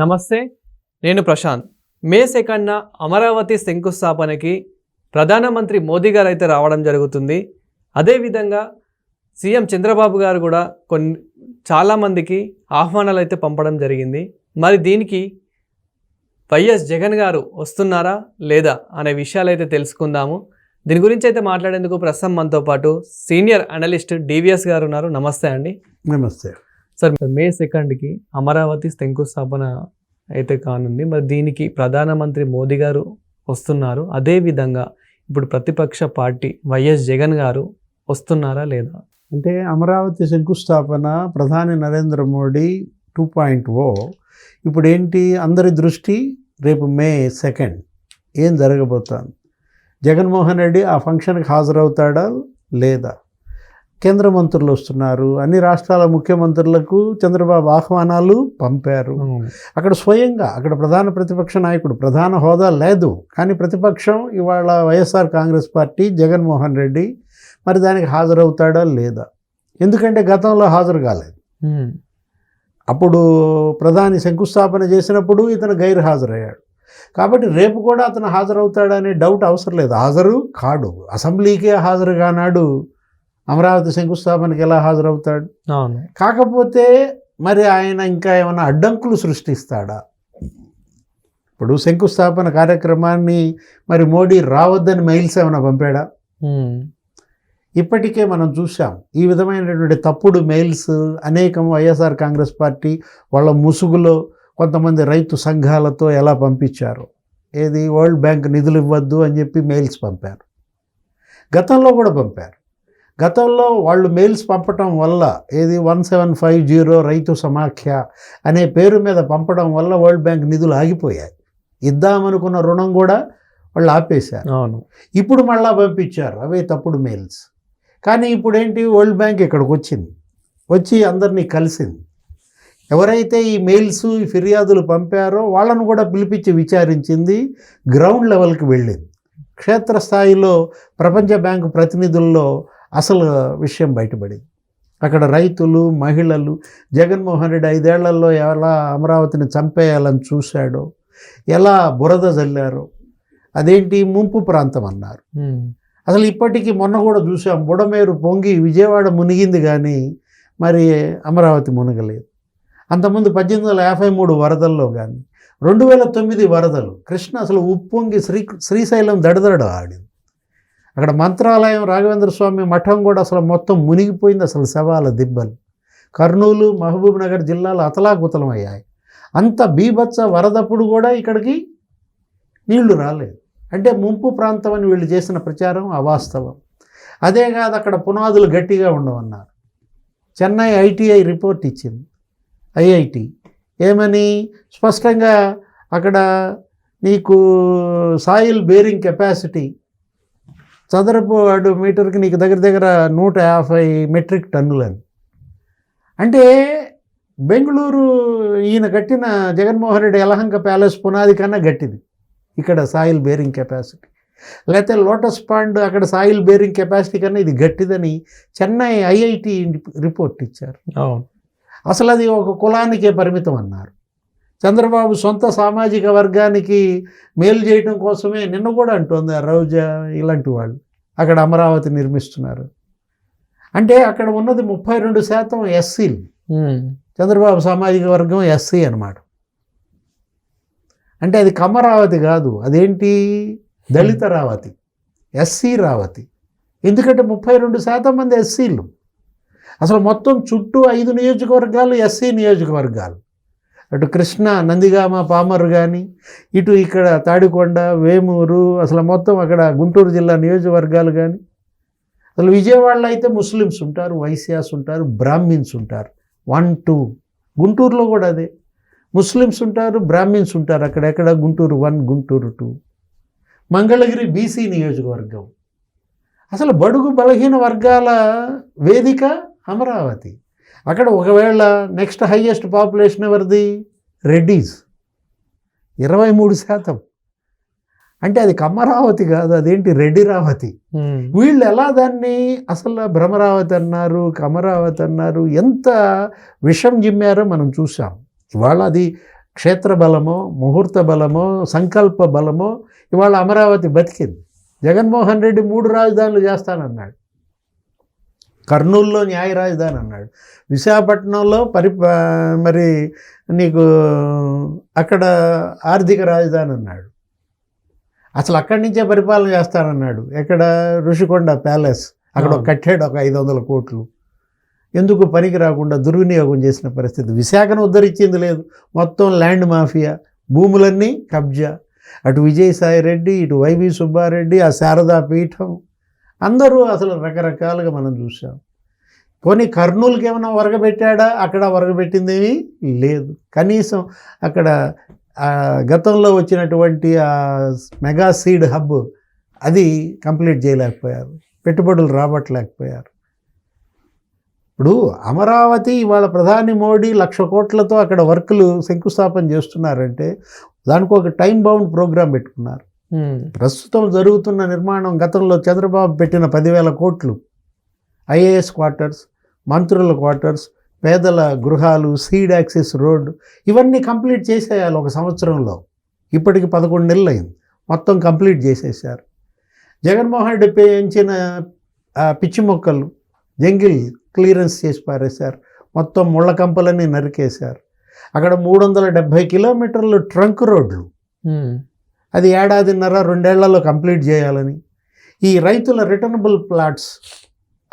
నమస్తే నేను ప్రశాంత్. మే సెకండ్న అమరావతి శంకుస్థాపనకి ప్రధానమంత్రి మోదీ గారు అయితే రావడం జరుగుతుంది. అదేవిధంగా సీఎం చంద్రబాబు గారు కూడా కొన్ని చాలామందికి ఆహ్వానాలు అయితే పంపడం జరిగింది. మరి దీనికి వైఎస్ జగన్ గారు వస్తున్నారా లేదా అనే విషయాలు అయితే తెలుసుకుందాము. దీని గురించి అయితే మాట్లాడేందుకు ప్రస్తుతం మనతో పాటు సీనియర్ అనలిస్ట్ డివిఎస్ గారు ఉన్నారు. నమస్తే అండి. నమస్తే. సార్ మే సెకండ్కి అమరావతి శంకుస్థాపన అయితే కానుంది. మరి దీనికి ప్రధానమంత్రి మోదీ గారు వస్తున్నారు. అదేవిధంగా ఇప్పుడు ప్రతిపక్ష పార్టీ వైఎస్ జగన్ గారు వస్తున్నారా లేదా? అంటే అమరావతి శంకుస్థాపన ప్రధాని Narendra Modi two point O. ఇప్పుడు ఏంటి? అందరి దృష్టి రేపు మే సెకండ్. ఏం జరగబోతాను జగన్మోహన్ రెడ్డి ఆ ఫంక్షన్కి హాజరవుతాడా లేదా? కేంద్ర మంత్రులు వస్తున్నారు. అన్ని రాష్ట్రాల ముఖ్యమంత్రులకు చంద్రబాబు ఆహ్వానాలు పంపారు. అక్కడ స్వయంగా అక్కడ ప్రధాన ప్రతిపక్ష నాయకుడు ప్రధాన హోదా లేదు. కానీ ప్రతిపక్షం ఇవాళ వైఎస్ఆర్ కాంగ్రెస్ పార్టీ జగన్మోహన్ రెడ్డి మరి దానికి హాజరవుతాడా లేదా? ఎందుకంటే గతంలో హాజరు కాలేదు. అప్పుడు ప్రధాని శంకుస్థాపన చేసినప్పుడు ఇతను గైర్ హాజరయ్యాడు కాబట్టి రేపు కూడా అతను హాజరవుతాడనే డౌట్ అవసరం లేదు. హాజరు కాడు. అసెంబ్లీకే హాజరు కానాడు అమరావతి శంకుస్థాపనకి ఎలా హాజరవుతాడు? అవును. కాకపోతే మరి ఆయన ఇంకా ఏమైనా అడ్డంకులు సృష్టిస్తాడా? ఇప్పుడు శంకుస్థాపన కార్యక్రమాన్ని మరి మోడీ రావద్దని మెయిల్స్ ఏమైనా పంపాడా. ఇప్పటికే మనం చూసాం ఈ విధమైనటువంటి తప్పుడు మెయిల్స్ అనేకం వైఎస్ఆర్ కాంగ్రెస్ పార్టీ వాళ్ళ ముసుగులో కొంతమంది రైతు సంఘాలతో ఎలా పంపించారు? ఏది? వరల్డ్ బ్యాంక్ నిధులు ఇవ్వద్దు అని చెప్పి మెయిల్స్ పంపారు. గతంలో కూడా పంపారు. గతంలో వాళ్ళు మెయిల్స్ పంపటం వల్ల ఏది వన్ సెవెన్ ఫైవ్ జీరో రైతు సమాఖ్య అనే పేరు మీద పంపడం వల్ల వరల్డ్ బ్యాంక్ నిధులు ఆగిపోయాయి. ఇద్దామనుకున్న రుణం కూడా వాళ్ళు ఆపేశారు. అవును. ఇప్పుడు మళ్ళా పంపించారు. అవే తప్పుడు మెయిల్స్. కానీ ఇప్పుడు ఏంటి వరల్డ్ బ్యాంక్ ఇక్కడికి వచ్చింది. వచ్చి అందరినీ కలిసింది. ఎవరైతే ఈ మెయిల్స్ ఈ ఫిర్యాదులు పంపారో వాళ్ళను కూడా పిలిపించి విచారించింది గ్రౌండ్ లెవెల్కి వెళ్ళింది. క్షేత్రస్థాయిలో ప్రపంచ బ్యాంకు ప్రతినిధుల్లో అసలు విషయం బయటపడింది. అక్కడ రైతులు మహిళలు జగన్మోహన్ రెడ్డి ఐదేళ్ళలో ఎలా అమరావతిని చంపేయాలని చూశాడో ఎలా బురద జల్లారో అదేంటి ముంపు ప్రాంతం అన్నారు. అసలు ఇప్పటికీ మొన్న కూడా చూసాం బుడమేరు పొంగి విజయవాడ మునిగింది కానీ మరి అమరావతి మునగలేదు. అంతకుముందు పద్దెనిమిది వందల యాభై మూడు వరదల్లో కానీ రెండు వేల తొమ్మిది వరదలు కృష్ణ అసలు ఉప్పొంగి శ్రీ శ్రీశైలం దడదడ ఆడింది. అక్కడ మంత్రాలయం రాఘవేంద్ర స్వామి మఠం కూడా అసలు మొత్తం మునిగిపోయింది అసలు శవాల దిబ్బలు. కర్నూలు మహబూబ్ నగర్ జిల్లాలు అతలాకుతలం అయ్యాయి. అంత బీభత్స వరదప్పుడు కూడా ఇక్కడికి నీళ్ళు రాలేదు. అంటే ముంపు ప్రాంతం అని వీళ్ళు చేసిన ప్రచారం అవాస్తవం. అదే కాదు అక్కడ పునాదులు గట్టిగా ఉండవన్నారు. చెన్నై ఐటీఐ రిపోర్ట్ ఇచ్చింది ఐఐటి. ఏమని? స్పష్టంగా అక్కడ నీకు సాయిల్ బేరింగ్ కెపాసిటీ చదరపు అడు మీటర్కి నీకు దగ్గర దగ్గర నూట యాభై మెట్రిక్ టన్నులని. అంటే బెంగళూరు ఈయన కట్టిన జగన్మోహన్ రెడ్డి యలహంక ప్యాలెస్ పునాది కన్నా గట్టిది ఇక్కడ సాయిల్ బేరింగ్ కెపాసిటీ. లేకపోతే లోటస్ పాండ్ అక్కడ సాయిల్ బేరింగ్ కెపాసిటీ కన్నా ఇది గట్టిదని చెన్నై ఐఐటి రిపోర్ట్ ఇచ్చారు. అవును. అసలు అది ఒక కులానికే పరిమితం అన్నారు. చంద్రబాబు సొంత సామాజిక వర్గానికి మేలు చేయడం కోసమే నిన్న కూడా అంటోంది రోజా ఇలాంటి వాళ్ళు. అక్కడ అమరావతి నిర్మిస్తున్నారు. అంటే అక్కడ ఉన్నది ముప్పై రెండు శాతం ఎస్సీలు. చంద్రబాబు సామాజిక వర్గం ఎస్సీ అన్నమాట. అంటే అది కమ్మరావతి కాదు అదేంటి? దళిత రావతి ఎస్సీ రావతి. ఎందుకంటే ముప్పై రెండు శాతం మంది ఎస్సీలు. అసలు మొత్తం చుట్టూ ఐదు నియోజకవర్గాలు ఎస్సీ నియోజకవర్గాలు. అటు కృష్ణ నందిగామ పామర్ కానీ ఇటు ఇక్కడ తాడికొండ వేమూరు అసలు మొత్తం అక్కడ గుంటూరు జిల్లా నియోజకవర్గాలు కానీ అసలు విజయవాడలో అయితే ముస్లిమ్స్ ఉంటారు వైశ్యాస్ ఉంటారు బ్రాహ్మిన్స్ ఉంటారు. వన్ టూ గుంటూరులో కూడా అదే. ముస్లిమ్స్ ఉంటారు బ్రాహ్మిన్స్ ఉంటారు. అక్కడెక్కడ Guntur one Guntur two. Mangalagiri BC నియోజకవర్గం. అసలు బడుగు బలహీన వర్గాల వేదిక అమరావతి. అక్కడ ఒకవేళ నెక్స్ట్ హయ్యెస్ట్ పాపులేషన్ ఎవరిది? రెడ్డీస్. ఇరవై మూడు శాతం. అంటే అది కమ్మరావతి కాదు అదేంటి రెడ్డి రావతి ఉమ్. వీళ్ళు ఎలా దాన్ని అసలు భ్రమరావతి అన్నారు కమరావతి అన్నారు ఎంత విషం జిమ్మారో మనం చూసాం ఇవాళ అది క్షేత్ర బలమో ముహూర్త బలమో సంకల్ప బలమో ఇవాళ అమరావతి బతికింది. జగన్మోహన్ రెడ్డి మూడు రాజధానులు చేస్తానన్నాడు. కర్నూలులో న్యాయ రాజధాని అన్నాడు. విశాఖపట్నంలో పరి మరి నీకు అక్కడ ఆర్థిక రాజధాని అన్నాడు. అసలు అక్కడి నుంచే పరిపాలన చేస్తానన్నాడు. ఎక్కడ? ఋషికొండ ప్యాలెస్. అక్కడ. కట్టాడు ఒక ఐదు వందల కోట్లు. ఎందుకు పనికి రాకుండా దుర్వినియోగం చేసిన పరిస్థితి? విశాఖను ఉద్ధరించింది లేదు. మొత్తం ల్యాండ్ మాఫియా. భూములన్నీ కబ్జా. అటు విజయసాయి రెడ్డి ఇటు వైవి సుబ్బారెడ్డి ఆ శారదా పీఠం. అందరూ అసలు రకరకాలుగా మనం చూసాం పోనీ కర్నూలుకి ఏమైనా వరగబెట్టాడా? అక్కడ వరగబెట్టిందేమీ లేదు. కనీసం అక్కడ గతంలో వచ్చినటువంటి ఆ మెగా సీడ్ హబ్ అది కంప్లీట్ చేయలేకపోయారు. పెట్టుబడులు రాబట్టలేకపోయారు. ఇప్పుడు అమరావతి ఇవాళ ప్రధాని మోడీ లక్ష కోట్లతో అక్కడ వర్కులు శంకుస్థాపన చేస్తున్నారంటే దానికి ఒక టైం బౌండ్ ప్రోగ్రాం పెట్టుకున్నారు. ప్రస్తుతం జరుగుతున్న నిర్మాణం గతంలో చంద్రబాబు పెట్టిన పదివేల కోట్లు. ఐఏఎస్ క్వార్టర్స్ మంత్రుల క్వార్టర్స్ పేదల గృహాలు సీడ్ యాక్సెస్ రోడ్ ఇవన్నీ కంప్లీట్ చేసేయాలి ఒక సంవత్సరంలో. ఇప్పటికి పదకొండు నెలలు అయింది మొత్తం కంప్లీట్ చేసేసారు జగన్మోహన్ రెడ్డి పెంచిన ఆ, పిచ్చి మొక్కలు జంగిల్ క్లియరెన్స్ చేసి పారేశారు. మొత్తం ముళ్ళ కంపలన్నీ నరికేశారు. అక్కడ మూడు వందల డెబ్భై కిలోమీటర్లు ట్రంక్ రోడ్లు. అది ఏడాదిన్నర రెండేళ్ళలో కంప్లీట్ చేయాలని. ఈ రైతుల రిటర్నబుల్ ప్లాట్స్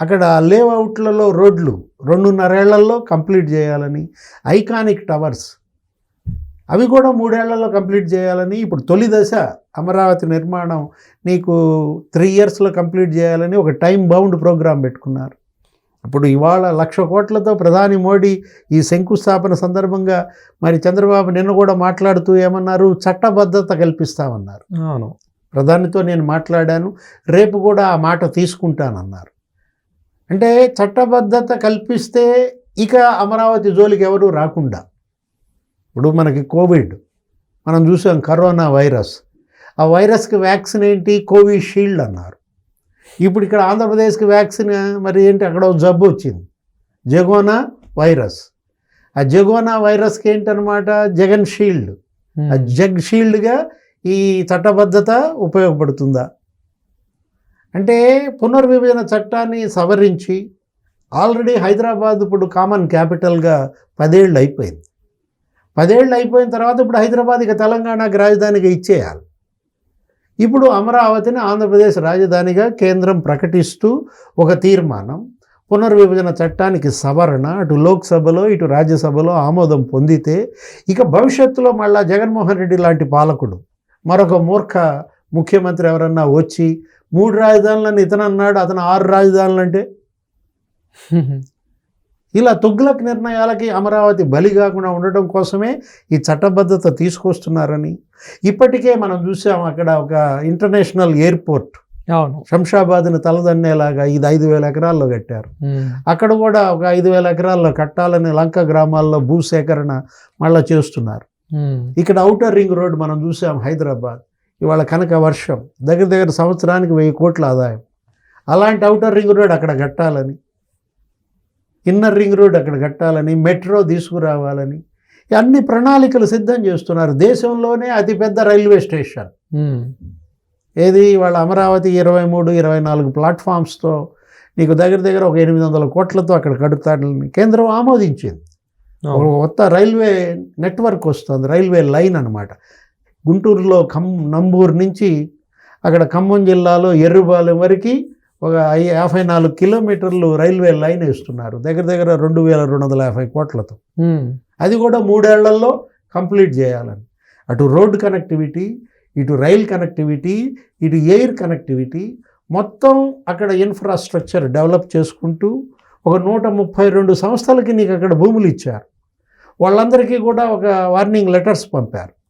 అక్కడ లేఅవుట్లలో రోడ్లు రెండున్నరేళ్ళలో కంప్లీట్ చేయాలని. ఐకానిక్ టవర్స్ అవి కూడా మూడేళ్ళలో కంప్లీట్ చేయాలని. ఇప్పుడు తొలి దశ అమరావతి నిర్మాణం నీకు త్రీ ఇయర్స్లో కంప్లీట్ చేయాలని ఒక టైం బౌండ్ ప్రోగ్రాం పెట్టుకున్నారు. ఇప్పుడు ఇవాళ లక్ష కోట్లతో ప్రధాని మోడీ ఈ శంకుస్థాపన సందర్భంగా మరి చంద్రబాబు నిన్న కూడా మాట్లాడుతూ ఏమన్నారు? చట్టబద్ధత కల్పిస్తామన్నారు. అవును. ప్రధానితో నేను మాట్లాడాను. రేపు కూడా ఆ మాట తీసుకుంటానన్నారు. అంటే చట్టబద్ధత కల్పిస్తే ఇక అమరావతి జోలికి ఎవరు రాకుండా. ఇప్పుడు మనకి కోవిడ్. మనం చూసాం కరోనా వైరస్. ఆ వైరస్కి వ్యాక్సిన్ ఏంటి? కోవిషీల్డ్ అన్నారు. ఇప్పుడు ఇక్కడ ఆంధ్రప్రదేశ్కి వ్యాక్సిన్ మరి ఏంటి అక్కడ జబ్బు వచ్చింది. జగోనా వైరస్. ఆ జగోనా వైరస్కి ఏంటనమాట జగన్ షీల్డ్. ఆ జగ్ షీల్డ్గా ఈ చట్టబద్ధత ఉపయోగపడుతుందా? అంటే పునర్విభజన చట్టాన్ని సవరించి ఆల్రెడీ హైదరాబాద్ ఇప్పుడు కామన్ క్యాపిటల్గా పదేళ్ళు అయిపోయింది. పదేళ్ళు అయిపోయిన తర్వాత ఇప్పుడు హైదరాబాద్ ఇక తెలంగాణకి రాజధానిగా ఇచ్చేయాలి. ఇప్పుడు అమరావతిని ఆంధ్రప్రదేశ్ రాజధానిగా కేంద్రం ప్రకటిస్తూ ఒక తీర్మానం పునర్విభజన చట్టానికి సవరణ అటు లోక్సభలో ఇటు రాజ్యసభలో ఆమోదం పొందితే ఇక భవిష్యత్తులో మళ్ళా జగన్మోహన్ రెడ్డి లాంటి పాలకుడు మరొక మూర్ఖ ముఖ్యమంత్రి ఎవరన్నా వచ్చి మూడు రాజధానులను ఇతను అన్నాడు అతను ఆరు రాజధానులు అంటే ఇలా తుగ్లక్ నిర్ణయాలకి అమరావతి బలి కాకుండా ఉండటం కోసమే ఈ చట్టబద్ధత తీసుకొస్తున్నారని. ఇప్పటికే మనం చూసాం అక్కడ ఒక ఇంటర్నేషనల్ ఎయిర్పోర్ట్ అవును. శంషాబాద్ని తలదన్నేలాగా ఇది ఐదు వేల ఎకరాల్లో కట్టారు. అక్కడ కూడా ఒక ఐదు వేల ఎకరాల్లో కట్టాలని లంక గ్రామాల్లో భూసేకరణ మళ్ళీ చేస్తున్నారు. ఇక్కడ ఔటర్ రింగ్ రోడ్ మనం చూసాం హైదరాబాద్. ఇవాళ కనుక వర్షం. దగ్గర దగ్గర సంవత్సరానికి వెయ్యి కోట్ల ఆదాయం. అలాంటి ఔటర్ రింగ్ రోడ్ అక్కడ కట్టాలని ఇన్నర్ రింగ్ రోడ్ అక్కడ కట్టాలని మెట్రో తీసుకురావాలని అన్ని ప్రణాళికలు సిద్ధం చేస్తున్నారు. దేశంలోనే అతిపెద్ద రైల్వే స్టేషన్. ఏది? వాళ్ళ అమరావతి ఇరవై మూడు ఇరవై నాలుగు ప్లాట్ఫామ్స్తో నీకు దగ్గర దగ్గర ఒక ఎనిమిది వందల కోట్లతో అక్కడ కడుతాడని కేంద్రం ఆమోదించింది. కొత్త రైల్వే నెట్వర్క్ వస్తుంది రైల్వే లైన్ అనమాట గుంటూరులో ఖమ్ నంబూరు నుంచి అక్కడ ఖమ్మం జిల్లాలో ఎర్రుబాలెం వరకు ఒక ఐ- యాభై నాలుగు కిలోమీటర్లు రైల్వే లైన్ వేస్తున్నారు. దగ్గర దగ్గర రెండు వేల రెండు వందల యాభై కోట్లతో. అది కూడా మూడేళ్ళలో కంప్లీట్ చేయాలని. అటు రోడ్ కనెక్టివిటీ ఇటు రైల్ కనెక్టివిటీ ఇటు ఎయిర్ కనెక్టివిటీ మొత్తం అక్కడ ఇన్ఫ్రాస్ట్రక్చర్ డెవలప్ చేసుకుంటూ ఒక నూట ముప్పై రెండు సంస్థలకి నీకు అక్కడ భూములు ఇచ్చారు. వాళ్ళందరికీ కూడా ఒక వార్నింగ్ లెటర్స్ పంపారు.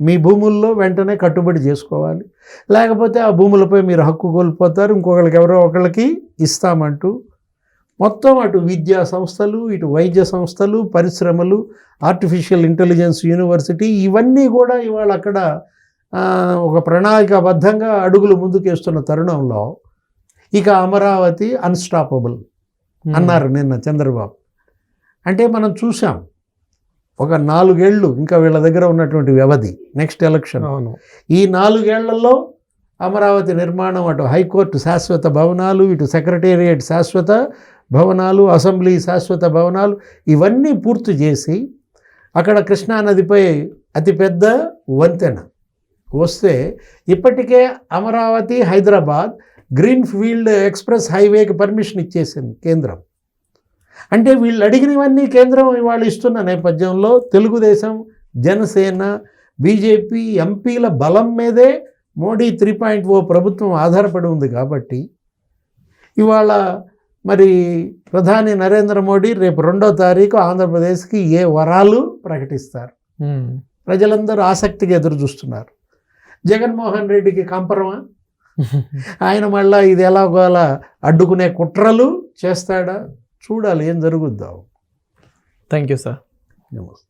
మీ భూముల్లో వెంటనే కట్టుబడి చేసుకోవాలి. లేకపోతే ఆ భూములపై మీరు హక్కు కోల్పోతారు ఇంకొకరికి ఎవరో ఒకళ్ళకి ఇస్తామంటూ మొత్తం అటు విద్యా సంస్థలు ఇటు వైద్య సంస్థలు పరిశ్రమలు ఆర్టిఫిషియల్ ఇంటెలిజెన్స్ యూనివర్సిటీ ఇవన్నీ కూడా ఇవాళ అక్కడ ఒక ప్రణాళికాబద్ధంగా అడుగులు ముందుకేస్తున్న తరుణంలో ఇక అమరావతి అన్స్టాపబుల్ అన్నారు నిన్న చంద్రబాబు. అంటే మనం చూసాం ఒక నాలుగేళ్ళు ఇంకా వీళ్ళ దగ్గర ఉన్నటువంటి వ్యవధి నెక్స్ట్ ఎలక్షన్ అవును. ఈ నాలుగేళ్ళలో అమరావతి నిర్మాణం అటు హైకోర్టు శాశ్వత భవనాలు ఇటు సెక్రటేరియట్ శాశ్వత భవనాలు అసెంబ్లీ శాశ్వత భవనాలు ఇవన్నీ పూర్తి చేసి అక్కడ కృష్ణానదిపై అతిపెద్ద వంతెన వస్తే ఇప్పటికే Amaravati Hyderabad green field express హైవేకి పర్మిషన్ ఇచ్చేసింది కేంద్రం. అంటే వీళ్ళు అడిగినవన్నీ కేంద్రం ఇవాళ ఇస్తున్న నేపథ్యంలో తెలుగుదేశం జనసేన బీజేపీ ఎంపీల బలం మీదే మోడీ త్రీ పాయింట్ ఓ ప్రభుత్వం ఆధారపడి ఉంది కాబట్టి ఇవాళ మరి ప్రధాని నరేంద్ర మోడీ రేపు రెండో తారీఖు ఆంధ్రప్రదేశ్కి ఏ వరాలు ప్రకటిస్తారు. ప్రజలందరూ ఆసక్తిగా ఎదురు చూస్తున్నారు జగన్మోహన్ రెడ్డికి కంపరమా? ఆయన మళ్ళా ఇది ఎలాగోలా అడ్డుకునే కుట్రలు చేస్తాడా? చూడాలి ఏం జరుగుద్దాం. థ్యాంక్ యూ సార్ నమస్తే.